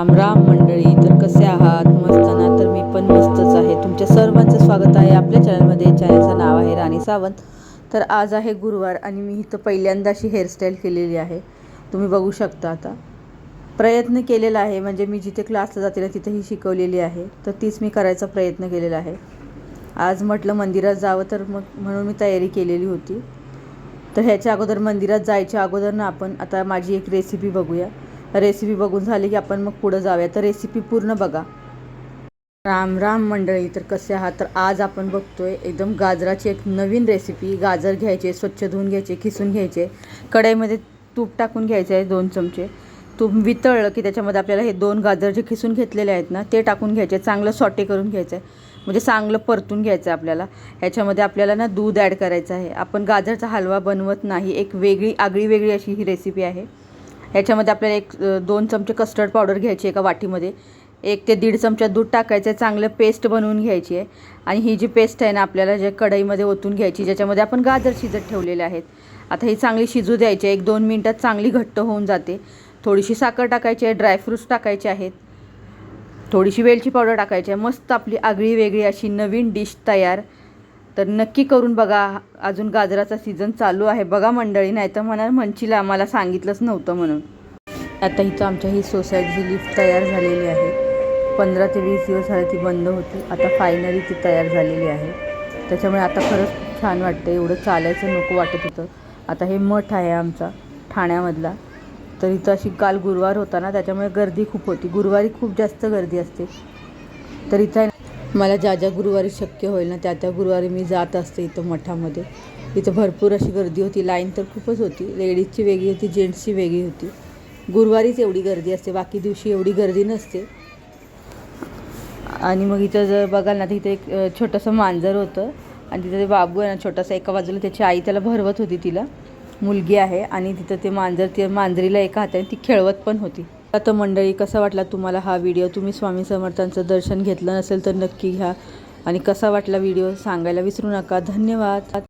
राम राम मंडळी तर कसे आहात? मस्त ना? तर मी पण मस्तच आहे. तुमच्या सर्वांचं स्वागत आहे आपल्या चॅनलमध्ये चॅनलचं नाव आहे राणी सावंत. तर आज आहे गुरुवार आणि मी इथं पहिल्यांदाशी हेअरस्टाईल केलेली आहे. तुम्ही बघू शकता आता. प्रयत्न केलेला आहे. म्हणजे मी जिथे क्लासला जाते ना तिथे ही शिकवलेली आहे. तर तीच मी करायचा प्रयत्न केलेला आहे. आज म्हटलं मंदिरात जावं तर मग म्हणून मी तयारी केलेली होती. तर ह्याच्या अगोदर मंदिरात जायच्या अगोदर ना आपण आता माझी एक रेसिपी बघूया. रेसिपी बघून झाली की आपण मग पुढं जाऊया. तर रेसिपी पूर्ण बघा. राम राम मंडळी तर कसे आहात? तर आज आपण बघतोय एकदम गाजराची एक नवीन रेसिपी. गाजर घ्यायचे स्वच्छ धुवून घ्यायचे खिसून घ्यायचे. कढईमध्ये तूप टाकून घ्यायचे आहे दोन चमचे. तूप वितळलं की त्याच्यामध्ये आपल्याला हे दोन गाजर जे खिसून घेतलेले आहेत ना ते टाकून घ्यायचे. चांगलं सॉटे करून घ्यायचं आहे. म्हणजे चांगलं परतून घ्यायचं आहे आपल्याला. ह्याच्यामध्ये आपल्याला ना दूध ॲड करायचं आहे. आपण गाजरचा हलवा बनवत नाही. एक वेगळी आगळी वेगळी अशी ही रेसिपी आहे. ह्याच्यामध्ये आपल्याला एक दोन चमचे कस्टर्ड पावडर घ्यायची एका वाटीमध्ये. एक ते दीड चमचा दूध टाकायचं आहे चांगलं पेस्ट बनवून घ्यायची आहे आणि ही जी पेस्ट आहे ना आपल्याला जे कढईमध्ये ओतून घ्यायची ज्याच्यामध्ये आपण गाजर शिजत ठेवलेले आहेत. आता ही चांगली शिजू द्यायची आहे. एक दोन मिनटात चांगली घट्ट होऊन जाते. थोडीशी साखर टाकायची आहे ड्रायफ्रूट्स टाकायचे आहेत. थोडीशी वेलची पावडर टाकायची आहे. मस्त आपली आगळी वेगळी अशी नवीन डिश तयार. तर नक्की करून बघा. अजून गाजराचा सीझन चालू आहे. बघा मंडळी नाही तर म्हणा म्हणशील आम्हाला सांगितलंच नव्हतं म्हणून. आता इथं आमच्या ही सोसायटीची लिफ्ट तयार झालेली आहे. पंधरा ते वीस दिवस झाले ती बंद होती. आता फायनली ती तयार झालेली आहे. त्याच्यामुळे आता खरंच छान वाटतं एवढं चालायचं नको वाटत होतं. आता हे मठ आहे आमचा ठाण्यामधला. तर इथं अशी काल गुरुवार होता ना त्याच्यामुळे गर्दी खूप होती. गुरुवारी खूप जास्त गर्दी असते. तर इथं आहे ना, मला ज्या ज्या गुरुवारी शक्य होईल ना त्या त्या गुरुवारी मी जात असते इथं मठामध्ये. इथं भरपूर अशी गर्दी होती लाईन तर खूपच होती. लेडीजची वेगळी होती जेंट्सची वेगळी होती. गुरुवारीच एवढी गर्दी असते बाकी दिवशी एवढी गर्दी नसते. आणि मग इथं जर बघाल ना तर इथं एक छोटंसं मांजर होतं. आणि तिथं ते बाबू आहे ना छोटासा एका बाजूला त्याची आई त्याला भरवत होती तिला. मुलगी आहे आणि तिथं ते मांजर ते मांजरीला एका हाताने ती खेळवत पण होती. आता मंडळी कसा वाटला तुम्हाला हा व्हिडिओ तुम्ही स्वामी समर्थांचं दर्शन घेतलं नसेल तर नक्की घ्या. आणि कसा वाटला व्हिडिओ सांगायला विसरू नका. धन्यवाद.